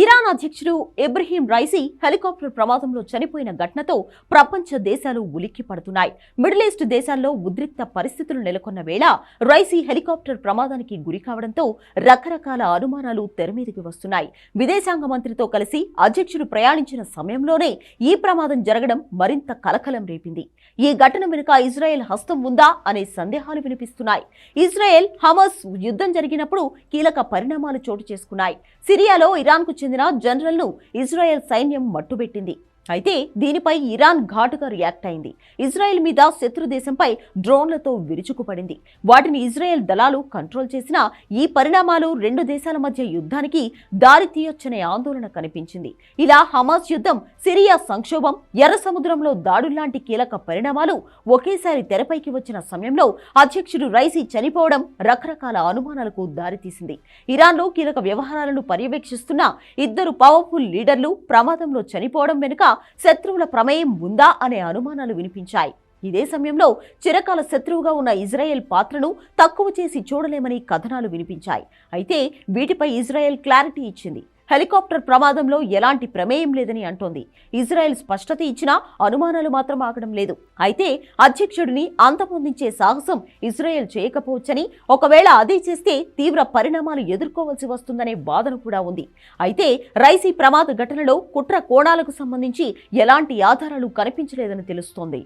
Iran అధ్యక్షుడు Ebrahim Raisi helicopter ప్రమాదంలో చనిపోయిన ఘటనతో ప్రపంచ దేశాలు ఉలిక్కి పడుతున్నాయి. మిడిల్ ఈస్ట్ దేశాల్లో ఉద్రిక్త పరిస్థితులు నెలకొన్న వేళ రైసీ హెలికాప్టర్ ప్రమాదానికి గురి కావడంతో రకరకాల అనుమానాలు తెరమీదికి వస్తున్నాయి. విదేశాంగ మంత్రితో కలిసి అధ్యక్షుడు ప్రయాణించిన సమయంలోనే ఈ ప్రమాదం జరగడం మరింత కలకలం రేపింది. ఈ ఘటన వెనుక ఇజ్రాయెల్ హస్తం ఉందా అనే సందేహాలు వినిపిస్తున్నాయి. ఇజ్రాయెల్ హమస్ యుద్ధం జరిగినప్పుడు కీలక పరిణామాలు చోటు చేసుకున్నాయి. సిరియాలో ఇరాన్కు చెందిన జనరల్ను ఇజ్రాయెల్ సైన్యం మట్టుబెట్టింది. అయితే దీనిపై ఇరాన్ ఘాటుగా రియాక్ట్ అయింది. ఇజ్రాయెల్ మీద శత్రు దేశంపై డ్రోన్లతో విరుచుకుపడింది. వాటిని ఇజ్రాయెల్ దళాలు కంట్రోల్ చేసినా ఈ పరిణామాలు రెండు దేశాల మధ్య యుద్ధానికి దారి తీయొచ్చనే ఆందోళన కనిపించింది. ఇలా హమాస్ యుద్ధం సిరియా సంక్షోభం ఎర్ర సముద్రంలో దాడుల్లాంటి కీలక పరిణామాలు ఒకేసారి తెరపైకి వచ్చిన సమయంలో అధ్యక్షుడు రైసీ చనిపోవడం రకరకాల అనుమానాలకు దారితీసింది. ఇరాన్లో కీలక వ్యవహారాలను పర్యవేక్షిస్తున్న ఇద్దరు పవర్ఫుల్ లీడర్లు ప్రమాదంలో చనిపోవడం వెనుక శత్రువుల ప్రమేయం ఉందా అనే అనుమానాలు వినిపించాయి. ఇదే సమయంలో చిరకాల శత్రువుగా ఉన్న ఇజ్రాయెల్ పాత్రను తక్కువ చేసి చూడలేమని కథనాలు వినిపించాయి. అయితే వీటిపై ఇజ్రాయెల్ క్లారిటీ ఇచ్చింది. హెలికాప్టర్ ప్రమాదంలో ఎలాంటి ప్రమేయం లేదని అంటోంది. ఇజ్రాయెల్ స్పష్టత ఇచ్చినా అనుమానాలు మాత్రం ఆగడం లేదు. అయితే అధ్యక్షుడిని అంతమొందించే సాహసం ఇజ్రాయెల్ చేయకపోవచ్చని ఒకవేళ అదే చేస్తే తీవ్ర పరిణామాలు ఎదుర్కోవాల్సి వస్తుందనే వాదన కూడా ఉంది. అయితే రైసీ ప్రమాద ఘటనలో కుట్ర కోణాలకు సంబంధించి ఎలాంటి ఆధారాలు కనిపించలేదని తెలుస్తోంది.